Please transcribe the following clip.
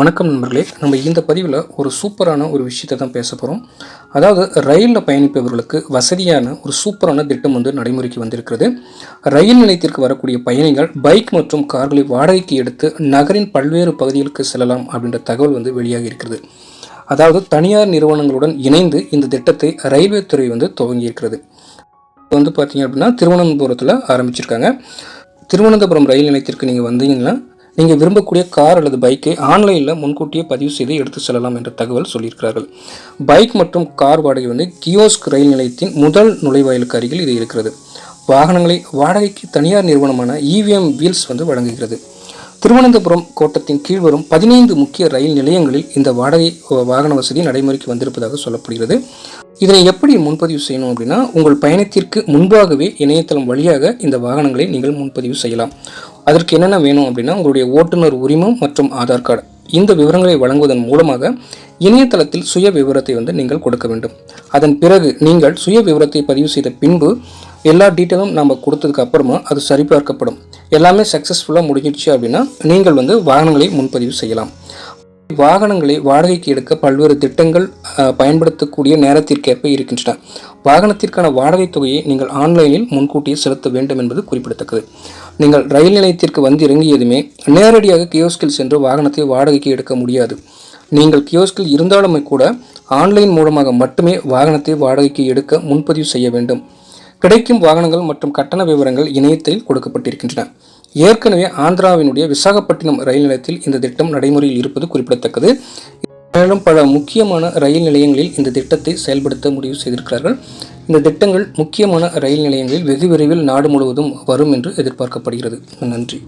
வணக்கம் நண்பர்களே. நம்ம இந்த பதிவில் ஒரு சூப்பரான ஒரு விஷயத்தை தான் பேச போகிறோம் அதாவது ரயிலில் பயணிப்பவர்களுக்கு வசதியான ஒரு சூப்பரான திட்டம் வந்து நடைமுறைக்கு வந்திருக்கிறது. ரயில் நிலையத்திற்கு வரக்கூடிய பயணிகள் பைக் மற்றும் கார்களை வாடகைக்கு எடுத்து நகரின் பல்வேறு பகுதிகளுக்கு செல்லலாம் அப்படின்ற தகவல் வந்து வெளியாகி இருக்கிறது. அதாவது தனியார் நிறுவனங்களுடன் இணைந்து இந்த திட்டத்தை ரயில்வே துறை வந்து துவங்கியிருக்கிறது இப்போ வந்து பார்த்தீங்க அப்படின்னா திருவனந்தபுரத்தில் ஆரம்பிச்சிருக்காங்க. திருவனந்தபுரம் ரயில் நிலையத்திற்கு நீங்கள் வந்தீங்கன்னா நீங்கள் விரும்பக்கூடிய கார் அல்லது பைக்கை ஆன்லைனில் முன்கூட்டியே பதிவு செய்து எடுத்து செல்லலாம் என்ற தகவல் சொல்லியிருக்கிறார்கள். பைக் மற்றும் கார் வாடகை வந்து கியோஸ்க் ரயில் நிலையத்தின் முதல் நுழைவாயிலுக்கு அருகில் இது இருக்கிறது. வாகனங்களை வாடகைக்கு தனியார் நிறுவனமான இவிஎம் வீல்ஸ் வந்து வழங்குகிறது. திருவனந்தபுரம் கோட்டத்தின் கீழ் வரும் பதினைந்து முக்கிய ரயில் நிலையங்களில் இந்த வாடகை வாகன வசதி நடைமுறைக்கு வந்திருப்பதாக சொல்லப்படுகிறது. இதனை எப்படி முன்பதிவு செய்யணும் அப்படின்னா உங்கள் பயணத்திற்கு முன்பாகவே இணையதளம் வழியாக இந்த வாகனங்களை நீங்கள் முன்பதிவு செய்யலாம். அதற்கு என்னென்ன வேணும் அப்படின்னா உங்களுடைய ஓட்டுநர் உரிமம் மற்றும் ஆதார் கார்டு. இந்த விவரங்களை வழங்குவதன் மூலமாக இணையதளத்தில் சுய விவரத்தை வந்து நீங்கள் கொடுக்க வேண்டும். அதன் பிறகு நீங்கள் சுய விவரத்தை பதிவு செய்த பின்பு எல்லா டீட்டெயிலும் நம்ம கொடுத்ததுக்கு அப்புறமா அது சரிபார்க்கப்படும். எல்லாமே சக்ஸஸ்ஃபுல்லாக முடிஞ்சிடுச்சு அப்படின்னா நீங்கள் வந்து வாகனங்களை முன்பதிவு செய்யலாம். வாகனங்களை வாடகைக்கு எடுக்க பல்வேறு திட்டங்கள் பயன்படுத்தக்கூடிய நேரத்திற்கேற்ப இருக்கின்றன. வாகனத்திற்கான வாடகைத் தொகையை நீங்கள் ஆன்லைனில் முன்கூட்டியே செலுத்த வேண்டும் என்பது குறிப்பிடத்தக்கது. நீங்கள் ரயில் நிலையத்திற்கு வந்து இறங்கியதுமே நேரடியாக கியோஸ்கில் சென்று வாகனத்தை வாடகைக்கு எடுக்க முடியாது. நீங்கள் கியோஸ்கில் இருந்தாலுமே கூட ஆன்லைன் மூலமாக மட்டுமே வாகனத்தை வாடகைக்கு எடுக்க முன்பதிவு செய்ய வேண்டும். கிடைக்கும் வாகனங்கள் மற்றும் கட்டண விவரங்கள் இணையத்தில் கொடுக்கப்பட்டிருக்கின்றன. ஏற்கனவே ஆந்திராவினுடைய விசாகப்பட்டினம் ரயில் நிலையத்தில் இந்த திட்டம் நடைமுறையில் இருப்பது குறிப்பிடத்தக்கது. மேலும் பல முக்கியமான ரயில் நிலையங்களில் இந்த திட்டத்தை செயல்படுத்த முடிவு செய்திருக்கிறார்கள். இந்த திட்டங்கள் முக்கியமான ரயில் நிலையங்களில் வெகு விரைவில் நாடு முழுவதும் வரும் என்று எதிர்பார்க்கப்படுகிறது. நன்றி.